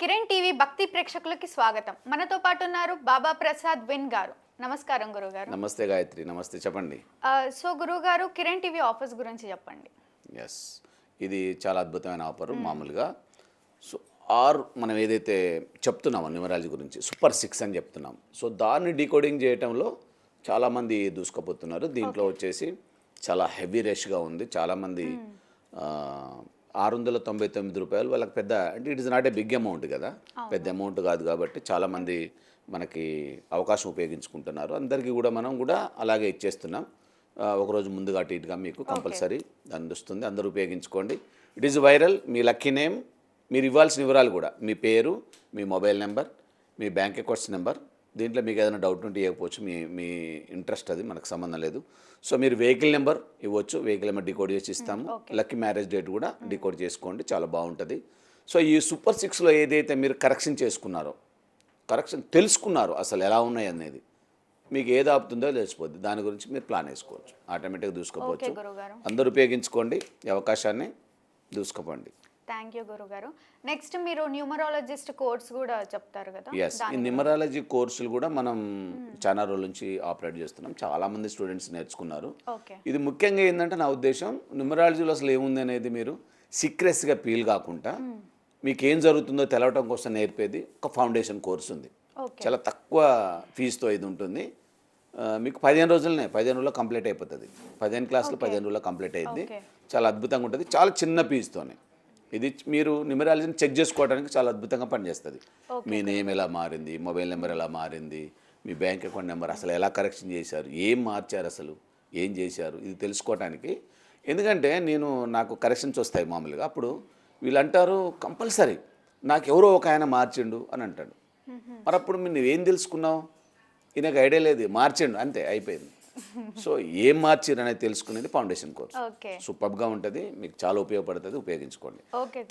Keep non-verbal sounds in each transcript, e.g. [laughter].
Kiran TV భక్తి ప్రేక్షకులకి స్వాగతం. మనతో పాటు ఉన్నారు బాబా ప్రసాద్ విన్ గారు. నమస్కారం గురుగారు నమస్తే గాయత్రి నమస్తే. చెప్పండి. సో గురుగారు కిరణ్ టీవీ ఆఫర్స్ గురించి చెప్పండి. ఎస్ ఇది చాలా అద్భుతమైన ఆఫర్ మామూలుగా. సో ఆర్ మనం ఏదైతే చెప్తున్నామో న్యూమరాలజీ గురించి సూపర్ సిక్స్ అని చెప్తున్నాం. సో దాన్ని డీకోడింగ్ చేయటంలో చాలామంది దూసుకుపోతున్నారు. దీంట్లో వచ్చేసి చాలా హెవీ రష్గా ఉంది. చాలామంది ఆరు వందల తొంభై తొమ్మిది రూపాయలు. వాళ్ళకి పెద్ద అంటే it is not a big amount కదా. పెద్ద అమౌంట్ కాదు కాబట్టి చాలామంది మనకి అవకాశం ఉపయోగించుకుంటున్నారు. అందరికీ కూడా మనం కూడా అలాగే ఇచ్చేస్తున్నాం. ఒకరోజు ముందుగా అటు ఇటుగా మీకు కంపల్సరీ అందిస్తుంది. అందరూ ఉపయోగించుకోండి. ఇట్ ఈజ్ వైరల్ మీ లక్కీ నేమ్ మీరు ఇవ్వాల్సిన వివరాలు కూడా. మీ పేరు మీ మొబైల్ నెంబర్ మీ బ్యాంక్ అకౌంట్స్ నెంబర్ దీంట్లో మీకు ఏదైనా డౌట్ ఉంటే ఇవ్వకపోవచ్చు. మీ మీ ఇంట్రెస్ట్ అది మనకు సంబంధం లేదు. సో మీరు వెహికల్ నెంబర్ ఇవ్వచ్చు. వెహికల్ నెంబర్ డికోడ్ చేసి ఇస్తాము. లక్కీ మ్యారేజ్ డేట్ కూడా డికోడ్ చేసుకోండి. చాలా బాగుంటుంది. సో ఈ సూపర్ సిక్స్లో ఏదైతే మీరు కరెక్షన్ చేసుకున్నారో కరెక్షన్ తెలుసుకున్నారు అసలు ఎలా ఉన్నాయి అనేది మీకు ఏది ఆపుతుందో తెలిసిపోద్ది. దాని గురించి మీరు ప్లాన్ వేసుకోవచ్చు ఆటోమేటిక్గా దూసుకోవచ్చు అందరూ ఉపయోగించుకోండి. ఈ అవకాశాన్ని దూసుకోపోండి. థ్యాంక్ యూ గురుగారు నెక్స్ట్ మీరు న్యూమరాలజిస్ట్ కోర్స్ కూడా చెప్తారు కదా? ఎస్ ఈ న్యూమరాలజీ కోర్సులు కూడా మనం చాలా రోజుల నుంచి ఆపరేట్ చేస్తున్నాం. చాలామంది స్టూడెంట్స్ నేర్చుకున్నారు. ఇది ముఖ్యంగా ఏంటంటే నా ఉద్దేశం న్యూమరాలజీలో అసలు ఏముంది అనేది మీరు సీక్రెస్గా ఫీల్ కాకుండా మీకు ఏం జరుగుతుందో తెలవటం కోసం నేర్పేది ఒక ఫౌండేషన్ కోర్స్ ఉంది. చాలా తక్కువ ఫీజుతో ఇది ఉంటుంది. మీకు పదిహేను రోజులనే పదిహేను రోజుల్లో కంప్లీట్ అయిపోతుంది. పదిహేను క్లాసులు పదిహేను రోజుల్లో కంప్లీట్ Okay. చాలా అద్భుతంగా ఉంటుంది. చాలా చిన్న ఫీజుతోనే ఇది మీరు న్యూమరాలజీని చెక్ చేసుకోవడానికి చాలా అద్భుతంగా పనిచేస్తుంది. మీ నేమ్ ఎలా మారింది? మొబైల్ నెంబర్ ఎలా మారింది? మీ బ్యాంక్ అకౌంట్ నెంబర్ అసలు ఎలా కరెక్షన్ చేశారు? ఏం మార్చారు అసలు? ఏం చేశారు? ఇది తెలుసుకోవడానికి ఎందుకంటే నేను నాకు కరెక్షన్స్ వస్తాయి మామూలుగా. అప్పుడు వీళ్ళు అంటారు కంపల్సరీ నాకు ఎవరో ఒక ఆయన మార్చిండు అని అంటాడు. మరి అప్పుడు నువ్వేం తెలుసుకున్నావు? ఈయనకు ఐడియా లేదు. మార్చిండు. అంతే అయిపోయింది. సో ఏం మార్చిరు అనేది తెలుసుకునేది ఫౌండేషన్ కోర్స్. సూపర్గా ఉంటుంది మీకు చాలా ఉపయోగపడుతుంది ఉపయోగించుకోండి.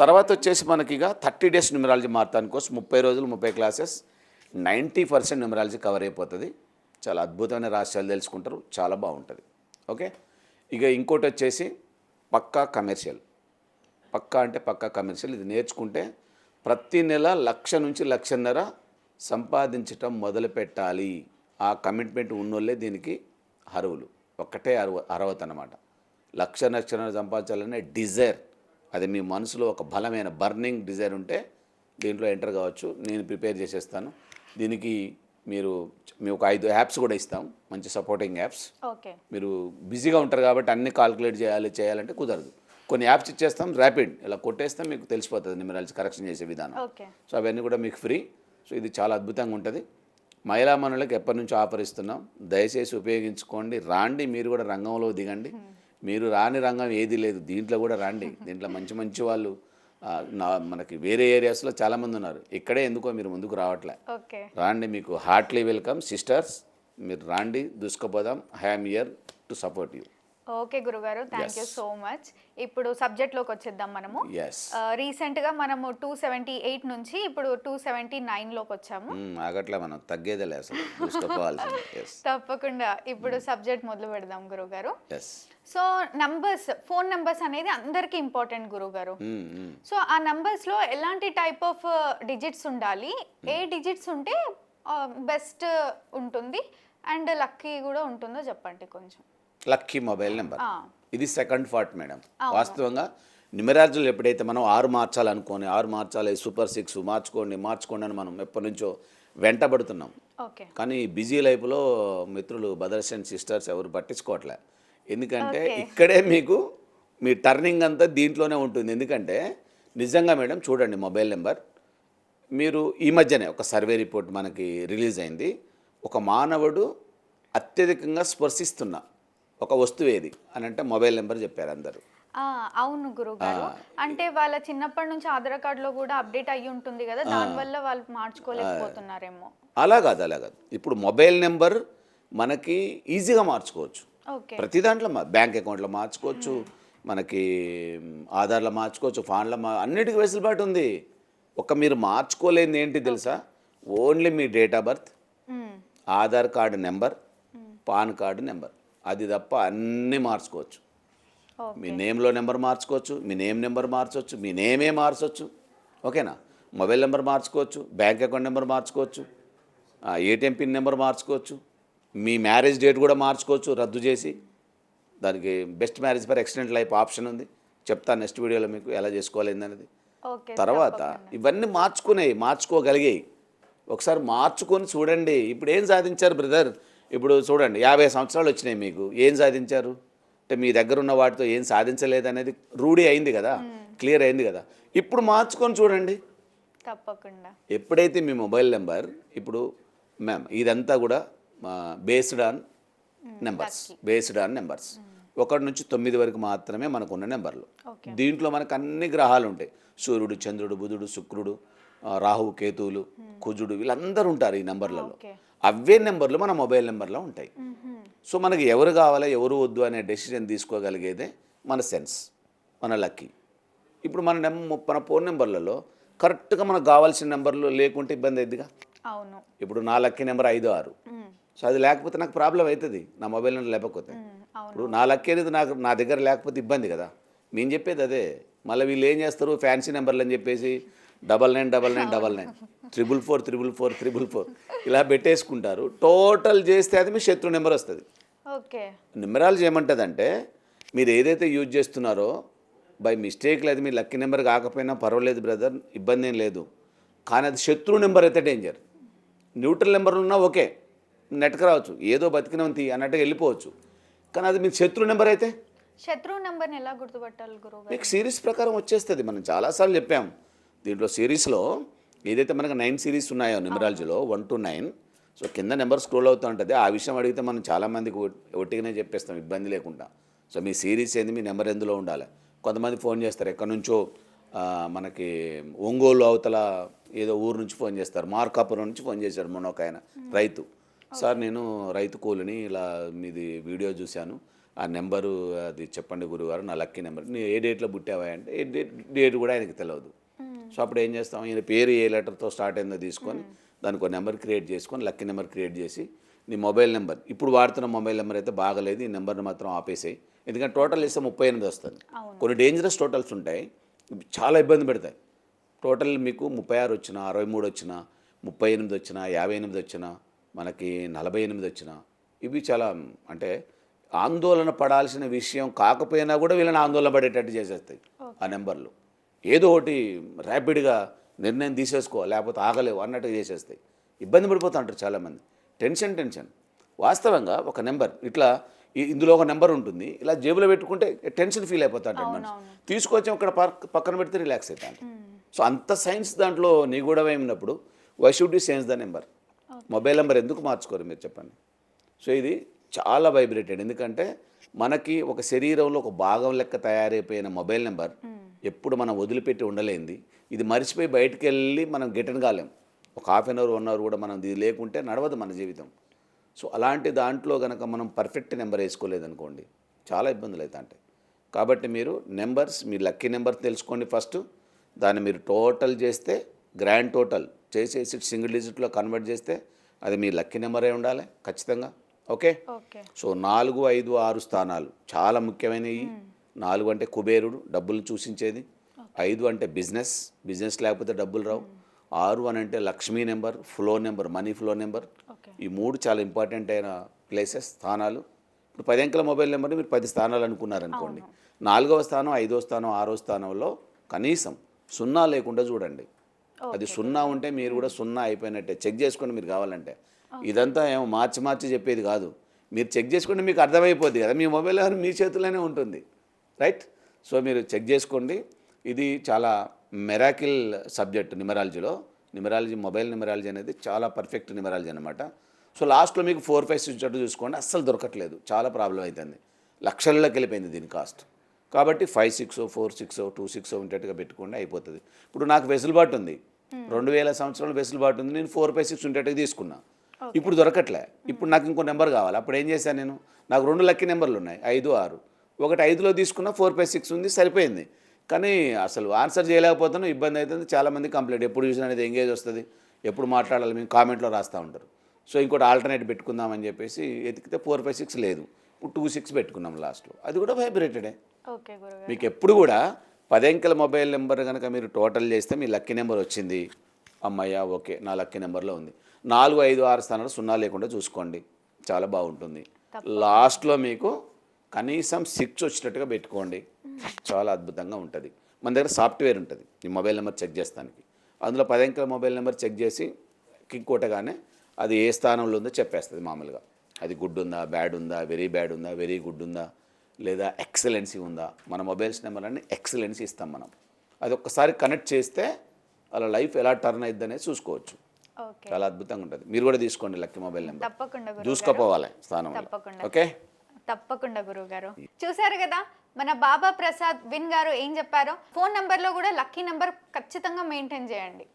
తర్వాత వచ్చేసి మనకి ఇక thirty days numerology marathon course ముప్పై రోజులు ముప్పై classes ninety percent numerology cover అయిపోతుంది. చాలా అద్భుతమైన రహస్యాలు తెలుసుకుంటారు చాలా బాగుంటుంది. ఓకే? ఇక ఇంకోటి వచ్చేసి పక్కా కమర్షియల్. పక్కా అంటే పక్కా కమర్షియల్ ఇది నేర్చుకుంటే ప్రతి నెల లక్ష నుంచి లక్షన్నర సంపాదించటం మొదలు పెట్టాలి ఆ కమిట్మెంట్ ఉన్నోళ్ళే దీనికి అర్హులు ఒక్కటే అర్హ అర్హత అన్నమాట లక్ష లక్షన్నర సంపాదించాలనే డిజైర్. అది మీ మనసులో ఒక బలమైన బర్నింగ్ డిజైర్ ఉంటే దీంట్లో ఎంటర్ కావచ్చు. నేను ప్రిపేర్ చేసేస్తాను. దీనికి మీరు మేము ఒక ఐదు యాప్స్ కూడా ఇస్తాం. మంచి సపోర్టింగ్ యాప్స్. ఓకే. మీరు బిజీగా ఉంటారు కాబట్టి అన్ని కాల్కులేట్ చేయాలి చేయాలంటే కుదరదు. కొన్ని యాప్స్ ఇచ్చేస్తాం ర్యాపిడ్. ఇలా కొట్టేస్తే మీకు తెలిసిపోతుంది న్యూమరాలజీ కరెక్షన్ చేసే విధానం. సో అవన్నీ కూడా మీకు ఫ్రీ. సో ఇది చాలా అద్భుతంగా ఉంటుంది. మహిళా మనులకు ఎప్పటి నుంచో ఆఫర్ ఇస్తున్నాం దయచేసి ఉపయోగించుకోండి. రాండి మీరు కూడా రంగంలో దిగండి. మీరు రాని రంగం ఏది లేదు. దీంట్లో కూడా రాండి. దీంట్లో మంచి మంచి వాళ్ళు మనకి వేరే ఏరియాస్లో చాలామంది ఉన్నారు. ఇక్కడే ఎందుకో మీరు ముందుకు రావట్లే. రాండి మీకు హార్ట్లీ వెల్కమ్. సిస్టర్స్ మీరు రాండి దూసుకుపోదాం. I'm here to support you. Okay గురుగారు థ్యాంక్ యూ సో మచ్ ఇప్పుడు సబ్జెక్ట్లోకి వచ్చేద్దాం మనము. రీసెంట్గా మనము టూ సెవెంటీ ఎయిట్ నుంచి ఇప్పుడు టూ సెవెంటీ నైన్లోకి వచ్చాము. ఆగట్లే మనం ఎస్ [laughs] తప్పకుండా ఇప్పుడు సబ్జెక్ట్ మొదలు పెడదాం గురుగారు. సో నంబర్స్ ఫోన్ నంబర్స్ అనేది అందరికీ ఇంపార్టెంట్ గురుగారు. సో ఆ నంబర్స్లో ఎలాంటి టైప్ ఆఫ్ డిజిట్స్ ఉండాలి? ఏ డిజిట్స్ ఉంటే బెస్ట్ ఉంటుంది. అండ్ లక్కీ కూడా ఉంటుందో చెప్పండి కొంచెం. Lucky mobile number. ఇది సెకండ్ ఫార్ట్ మేడం. వాస్తవంగా న్యూమరాలజీలు ఎప్పుడైతే మనం ఆరు మార్చాలనుకోని ఆరు మార్చాలి సూపర్ సిక్స్ మార్చుకోండి మార్చుకోండి అని మనం ఎప్పటి నుంచో వెంటబడుతున్నాం. కానీ బిజీ లైఫ్లో మిత్రులు బ్రదర్స్ అండ్ సిస్టర్స్ ఎవరు పట్టించుకోవట్లే. ఎందుకంటే ఇక్కడే మీకు మీ టర్నింగ్ అంతా దీంట్లోనే ఉంటుంది. ఎందుకంటే నిజంగా మేడం చూడండి మొబైల్ నెంబర్. మీరు ఈ మధ్యనే ఒక సర్వే రిపోర్ట్ మనకి రిలీజ్ అయింది. ఒక మానవుడు అత్యధికంగా స్పర్శిస్తున్న ఒక వస్తువు ఏది అని అంటే మొబైల్ నెంబర్ చెప్పారు అందరూ. అవును గురుగారు. అంటే వాళ్ళ చిన్నప్పటి నుంచి ఆధార్ కార్డులో కూడా అప్డేట్ అయ్యి ఉంటుంది కదా దానివల్ల వాళ్ళు మార్చుకోలేకపోతున్నారేమో. అలా కాదు అలా కాదు. ఇప్పుడు మొబైల్ నెంబర్ మనకి ఈజీగా మార్చుకోవచ్చు. ఓకే. ప్రతి దాంట్లో బ్యాంక్ అకౌంట్లో మార్చుకోవచ్చు మనకి ఆధార్లో మార్చుకోవచ్చు ఫాన్లో మా అన్నిటికీ వెసులుబాటు ఉంది. ఒక మీరు మార్చుకోలేనిది ఏంటి తెలుసా? Only me date of birth. Aadhaar card number PAN card number. అది తప్ప అన్నీ మార్చుకోవచ్చు. మీ నేమ్లో నెంబర్ మార్చుకోవచ్చు మీ నేమ్ నెంబర్ మార్చవచ్చు మీ నేమే మార్చవచ్చు ఓకేనా? మొబైల్ నెంబర్ మార్చుకోవచ్చు బ్యాంక్ అకౌంట్ నెంబర్ మార్చుకోవచ్చు ఏటీఎం పిన్ నెంబర్ మార్చుకోవచ్చు మీ మ్యారేజ్ డేట్ కూడా మార్చుకోవచ్చు రద్దు చేసి. దానికి best marriage for accident life option ఉంది. చెప్తాను నెక్స్ట్ వీడియోలో మీకు ఎలా చేసుకోవాలి ఓకే తర్వాత ఇవన్నీ మార్చుకునేవి మార్చుకోగలిగాయి. ఒకసారి మార్చుకొని చూడండి. ఇప్పుడు ఏం సాధించారు బ్రదర్? ఇప్పుడు చూడండి యాభై సంవత్సరాలు వచ్చినాయి మీకు. ఏం సాధించారు? అంటే మీ దగ్గర ఉన్న వాటితో ఏం సాధించలేదు అనేది రూఢీ అయింది కదా క్లియర్ అయింది కదా. ఇప్పుడు మార్చుకొని చూడండి. తప్పకుండా. ఎప్పుడైతే మీ మొబైల్ నెంబర్ ఇప్పుడు మ్యామ్ ఇదంతా కూడా based on numbers. Based on numbers. ఒకటి నుంచి తొమ్మిది వరకు మాత్రమే మనకు ఉన్న నెంబర్లు దీంట్లో మనకు అన్ని గ్రహాలు ఉంటాయి. సూర్యుడు చంద్రుడు బుధుడు శుక్రుడు ఆ, రాహువు కేతువులు కుజుడు వీళ్ళందరూ ఉంటారు ఈ నెంబర్లలో. అవే నెంబర్లు మన మొబైల్ నెంబర్లో ఉంటాయి. సో మనకి ఎవరు కావాలా ఎవరు వద్దు అనే డెసిషన్ తీసుకోగలిగేదే మన సెన్స్ మన లక్కీ. ఇప్పుడు మన నెం మన ఫోన్ నెంబర్లలో కరెక్ట్గా మనకు కావాల్సిన నెంబర్లు లేకుంటే ఇబ్బంది అవుతుందిగా అవును. ఇప్పుడు నా లక్కీ నెంబర్ ఐదు ఆరు. సో అది లేకపోతే నాకు ప్రాబ్లం అవుతుంది నా మొబైల్ నెంబర్ లేకపోతే. ఇప్పుడు నా లక్కీ అనేది నాకు నా దగ్గర లేకపోతే ఇబ్బంది కదా. మేము చెప్పేది అదే మళ్ళీ వీళ్ళు ఏం చేస్తారు ఫ్యాన్సీ నెంబర్లు అని చెప్పేసి double nine double nine double nine. Triple four triple four triple four ఇలా పెట్టేసుకుంటారు. టోటల్ చేస్తే అది మీ శత్రు నెంబర్ వస్తుంది. ఓకే. నిమ్మరాలు ఏమంటుందంటే మీరు ఏదైతే యూజ్ చేస్తున్నారో బై మిస్టేక్ లేదు మీ లక్కీ నెంబర్ కాకపోయినా పర్వాలేదు బ్రదర్ ఇబ్బంది ఏం లేదు. కానీ అది శత్రు నెంబర్ అయితే డేంజర్ న్యూట్రల్ నెంబర్ ఉన్నా ఓకే. నెట్కి రావచ్చు. ఏదో బతికినంతి అన్నట్టుగా వెళ్ళిపోవచ్చు. కానీ అది మీకు శత్రు నెంబర్ అయితే? శత్రువు నంబర్ని ఎలా గుర్తుపట్టాలి గురువు గారు? మీకు సిరీస్ ప్రకారం వచ్చేస్తుంది. మనం చాలాసార్లు చెప్పాం. దీంట్లో సిరీస్లో ఏదైతే మనకు నైన్ సిరీస్ ఉన్నాయో న్యూమరాలజీలో వన్ టు నైన్ సో కింద నెంబర్ స్క్రోల్ అవుతూ ఉంటుంది. ఆ విషయం అడిగితే మనం చాలామందికి ఒట్- ఒట్టిగానే చెప్పేస్తాం ఇబ్బంది లేకుండా. సో మీ సిరీస్ ఏంది మీ నెంబర్ ఎందులో ఉండాలి? కొంతమంది ఫోన్ చేస్తారు ఎక్కడి నుంచో మనకి ఒంగోలు అవతల ఏదో ఊరు నుంచి ఫోన్ చేస్తారు. మార్కాపురం నుంచి ఫోన్ చేశారు మొన్న ఒక ఆయన రైతు. సార్ నేను రైతు కూలిని ఇలా మీది వీడియో చూశాను. ఆ నెంబరు అది చెప్పండి గురుగారు నా లక్కీ నెంబర్. ఏ డేట్లో పుట్టావా అంటే ఏ డేట్ డేట్ కూడా ఆయనకి తెలియదు సో అప్పుడు ఏం చేస్తాం ఈయన పేరు ఏ లెటర్తో స్టార్ట్ అయిందో తీసుకొని దానికి ఒక నెంబర్ క్రియేట్ చేసుకొని లక్కీ నెంబర్ క్రియేట్ చేసి నీ మొబైల్ నెంబర్ ఇప్పుడు వాడుతున్న మొబైల్ నెంబర్ అయితే బాగలేదు ఈ నెంబర్ని మాత్రం ఆపేసేయి. ఎందుకంటే టోటల్ ఇస్తే ముప్పై ఎనిమిది వస్తుంది. కొన్ని డేంజరస్ టోటల్స్ ఉంటాయి చాలా ఇబ్బంది పెడతాయి. టోటల్ మీకు ముప్పై ఆరు వచ్చినా అరవై మూడు వచ్చినా ముప్పై ఎనిమిది వచ్చినా యాభై ఎనిమిది వచ్చినా మనకి నలభై ఎనిమిది వచ్చినా ఇవి చాలా అంటే ఆందోళన పడాల్సిన విషయం కాకపోయినా కూడా వీళ్ళని ఆందోళన పడేటట్టు చేసేస్తాయి ఆ నెంబర్లు. ఏదో ఒకటి ర్యాపిడ్గా నిర్ణయం తీసేసుకో లేకపోతే ఆగలేవు అన్నట్టుగా చేసేస్తాయి. ఇబ్బంది పడిపోతూ ఉంటారు చాలామంది. Tension tension. వాస్తవంగా ఒక నెంబర్ ఇట్లా ఇందులో ఒక నెంబర్ ఉంటుంది. ఇలా జేబులో పెట్టుకుంటే టెన్షన్ ఫీల్ అయిపోతాడు మనిషి తీసుకొచ్చి అక్కడ పక్క- పక్కన పెడితే రిలాక్స్ అవుతాడు సో అంత సైన్స్ దాంట్లో నిగూఢమైనప్పుడు why should you change the number? Mobile number ఎందుకు మార్చుకోరు మీరు చెప్పండి? సో ఇది చాలా వైబ్రేటెడ్. ఎందుకంటే మనకి ఒక శరీరంలో ఒక భాగం లెక్క తయారైపోయిన మొబైల్ నెంబర్ ఎప్పుడు మనం వదిలిపెట్టి ఉండలేంది. ఇది మర్చిపోయి బయటికి వెళ్ళి మనం గిటన్ కాలేం. ఒక half an hour one hour కూడా మనం ఇది లేకుంటే నడవదు మన జీవితం. సో అలాంటి దాంట్లో కనుక మనం పర్ఫెక్ట్ నెంబర్ వేసుకోలేదనుకోండి చాలా ఇబ్బందులు అవుతాయి కాబట్టి మీరు నెంబర్స్ మీ లక్కీ నెంబర్ తెలుసుకోండి ఫస్ట్. దాన్ని మీరు టోటల్ చేస్తే గ్రాండ్ టోటల్ చేసేసి సింగిల్ డిజిట్లో కన్వర్ట్ చేస్తే అది మీ లక్కీ నెంబరే ఉండాలి ఖచ్చితంగా. ఓకే? సో నాలుగు ఐదు ఆరు స్థానాలు చాలా ముఖ్యమైనవి నాలుగు అంటే కుబేరుడు డబ్బులు చూసించేది. ఐదు అంటే బిజినెస్ బిజినెస్ లేకపోతే డబ్బులు రావు. ఆరు అని అంటే Lakshmi number flow number money flow number. ఈ మూడు చాలా ఇంపార్టెంట్ అయిన ప్లేసెస్ స్థానాలు. ఇప్పుడు పది అంకెల మొబైల్ నెంబర్ని మీరు పది స్థానాలు అనుకున్నారనుకోండి. నాలుగవ స్థానం ఐదవ స్థానం ఆరో స్థానంలో కనీసం సున్నా లేకుండా చూడండి. అది సున్నా ఉంటే మీరు కూడా సున్నా అయిపోయినట్టే. చెక్ చేసుకోండి మీరు కావాలంటే. ఇదంతా ఏమో మార్చి మార్చి చెప్పేది కాదు. మీరు చెక్ చేసుకుంటే మీకు అర్థమైపోద్ది కదా. మీ మొబైల్ మీ చేతిలోనే ఉంటుంది. రైట్ సో మీరు చెక్ చేసుకోండి. ఇది చాలా మెరాకిల్ సబ్జెక్ట్ నిమరాలజీలో నిమరాలజీ మొబైల్ నిమరాలజీ అనేది చాలా పర్ఫెక్ట్ నిమరాలజీ అనమాట సో లాస్ట్లో మీకు ఫోర్ ఫైవ్ సిక్స్ అటు చూసుకోండి. అస్సలు దొరకట్లేదు. చాలా ప్రాబ్లం అవుతుంది లక్షల్లోకి వెళ్ళిపోయింది దీని కాస్ట్ కాబట్టి five six four six two six ఉండేట్టుగా పెట్టుకోండి అయిపోతుంది. ఇప్పుడు నాకు వెసులుబాటు ఉంది. రెండు వేల సంవత్సరాలు వెసులుబాటు ఉంది. నేను ఫోర్ ఫైవ్ సిక్స్ ఉండేట్టుగా తీసుకున్నా. ఇప్పుడు దొరకట్లే. ఇప్పుడు నాకు ఇంకో నెంబర్ కావాలి. అప్పుడు ఏం చేశాను నేను? నాకు రెండు లక్కీ నెంబర్లు ఉన్నాయి. ఐదు ఆరు. ఒకటి ఐదులో తీసుకున్నా ఫోర్ ఫైవ్ సిక్స్ ఉంది సరిపోయింది. కానీ అసలు ఆన్సర్ చేయలేకపోతున్నాం ఇబ్బంది అవుతుంది. చాలామంది కంప్లైంట్ ఎప్పుడు చూసినా అనేది ఎంగేజ్ వస్తుంది. ఎప్పుడు మాట్లాడాలి మేము కామెంట్లో రాస్తూ ఉంటారు. సో ఇంకోటి ఆల్టర్నేట్ పెట్టుకుందామని చెప్పేసి ఎతికితే ఫోర్ ఫైవ్ సిక్స్ లేదు. టూ సిక్స్ పెట్టుకున్నాం లాస్ట్లో. అది కూడా వైబ్రేటెడే మీకు ఎప్పుడు కూడా పది అంకెల మొబైల్ నెంబర్ కనుక మీరు టోటల్ చేస్తే మీ లక్కీ నెంబర్ వచ్చింది. అమ్మయ్య ఓకే నా లక్కీ నెంబర్లో ఉంది. నాలుగు ఐదు ఆరు స్థానాలు సున్నా లేకుండా చూసుకోండి. చాలా బాగుంటుంది. లాస్ట్లో మీకు కనీసం సిక్స్ వచ్చినట్టుగా పెట్టుకోండి. చాలా అద్భుతంగా ఉంటుంది. మన దగ్గర సాఫ్ట్వేర్ ఉంటుంది. ఈ మొబైల్ నెంబర్ చెక్ చేస్తానికి. అందులో పది అంకెల మొబైల్ నెంబర్ చెక్ చేసి కిక్ కొట్టగానే అది ఏ స్థానంలో ఉందో చెప్పేస్తుంది మామూలుగా. అది గుడ్ ఉందా బ్యాడ్ ఉందా వెరీ బ్యాడ్ ఉందా వెరీ గుడ్ ఉందా లేదా ఎక్సలెన్సీ ఉందా. మన మొబైల్స్ నెంబర్ అన్ని ఎక్సలెన్సీ ఇస్తాం మనం. అది ఒక్కసారి కనెక్ట్ చేస్తే అలా లైఫ్ ఎలా టర్న్ అయిద్ది అనేది చూసుకోవచ్చు చాలా అద్భుతంగా ఉంటుంది. మీరు కూడా తీసుకోండి లక్కీ మొబైల్ నెంబర్. చూసుకోపోవాలి తప్పకుండా. ఓకే? తప్పకుండా గురువు గారు చూసారు కదా మన బాబా ప్రసాద్ విన్ గారు ఏం చెప్పారో? ఫోన్ నంబర్లో కూడా లక్కీ నంబర్ ఖచ్చితంగా మెయింటైన్ చేయండి.